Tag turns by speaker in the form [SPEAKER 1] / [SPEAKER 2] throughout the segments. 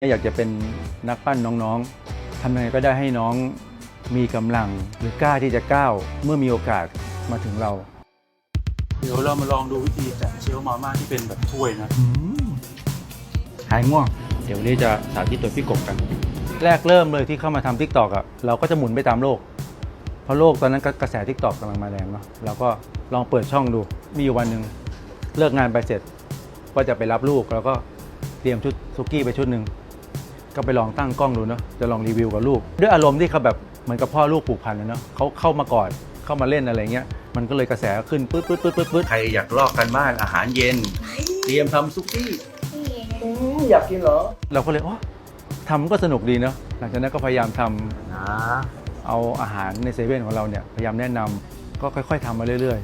[SPEAKER 1] อยากจะเป็นนักปั้นน้องๆทำยังไงก็ได้ให้น้องมีกำลังหรือกล้าที่จะก้าวเมื่อมีโอกาสมาถึงเรา
[SPEAKER 2] เดี๋ยวเรามาลองดูวิธีจัดเชลฟ์มาม่าที่เป็นแบบถ้วยนะ
[SPEAKER 1] หายง่วง เดี๋ยววันนี้จะสาธิตตัวพี่กบกัน แรกเริ่มเลยที่เข้ามาทำทิกตอกอะเราก็จะหมุนไปตามโลก เพราะโลกตอนนั้นก็กระแสทิกตอกกำลังมาแรงเนาะเราก็ลองเปิดช่องดูมีอยู่วันหนึ่งเลิกงานไปเสร็จ ก็จะไปรับลูกแล้วก็เตรียมชุดซุกี้ไปชุดหนึ่ง ก็ไปลองตั้งกล้องดูเนาะจะลองรีวิวกับลูก ด้วยอารมณ์ที่เขาแบบเหมือนกับพ่อลูกผูกพันนะเนาะเขาเข้ามากอดเข้ามาเล่นอะไรเงี้ย มันก็เลยกระแสขึ้นปื๊ดปื๊ดปื๊ดปื๊ดปื๊ดใครอยากลอกกันบ้านอาหารเย็น เตรียมทำซุกี้อยากกินเหรอเราก็เลยอ๋อทำก็สนุกดีเนาะหลังจากนั้นก็พยายามทำ
[SPEAKER 2] นะ
[SPEAKER 1] เอาอาหารในเซเว่นของเราเนี่ยพยายามแนะนำก็ค่อย ๆทำมาเรื่อย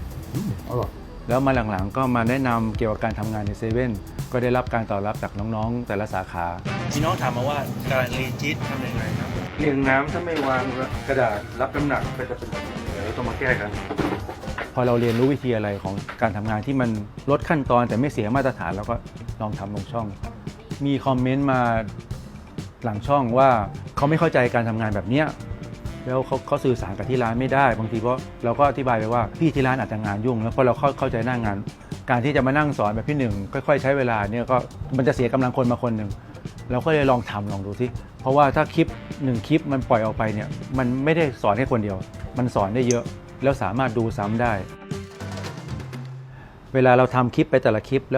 [SPEAKER 2] อร่อย
[SPEAKER 1] ๆ แล้วมาหลังๆ ก็มาแนะนำเกี่ยวกับการทำงานในเซเว่นก็ได้รับการตอบรับจากน้องๆ แต่ละสาขา
[SPEAKER 2] พี่น้องถามมาว่าการรีจิตทำยังไงครับ
[SPEAKER 1] เรียงน้ำถ้าไม่วางกระดาษรับน้ำหนักก็จะเป็นแบบนี้เดี๋ยวเราต้องมาแก้กัน พอเราเรียนรู้วิธีอะไรของการทำงานที่มันลดขั้นตอนแต่ไม่เสียมาตรฐานเราก็ลองทำลงช่อง มีคอมเมนต์มาหลังช่องว่าเขาไม่เข้าใจการทำงานแบบเนี้ย แล้วเขาเขาสื่อสารกับที่ร้านไม่ได้ บางทีเพราะเราก็อธิบายไปว่าพี่ที่ร้านอาจจะงานยุ่ง แล้วเพราะเราเข้าเข้าใจหน้างาน การที่จะมานั่งสอนแบบพี่หนึ่งค่อยๆ ใช้เวลาเนี่ยก็มันจะเสียกำลังคนมาคนหนึ่งเราก็เลยลองทำลองดูสิเพราะว่าถ้าคลิปหนึ่งคลิปมันปล่อยออกไปเนี่ยมันไม่ได้สอนแค่คนเดียว มันสอนได้เยอะ แล้วสามารถดูซ้ำได้ เวลาเราทำคลิปไปแต่ละคลิปแล้ว